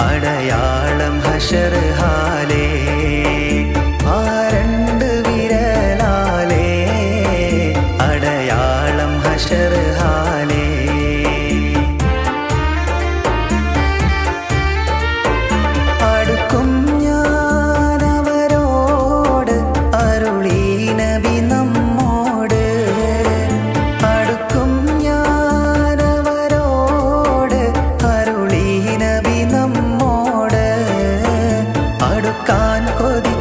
അടയാളം ഹഷർ ഹാലേ ആ രണ്ട് വിരലാലേ അടയാളം ഹഷർ ഹാലേ. അടുക്കാൻ കൊതി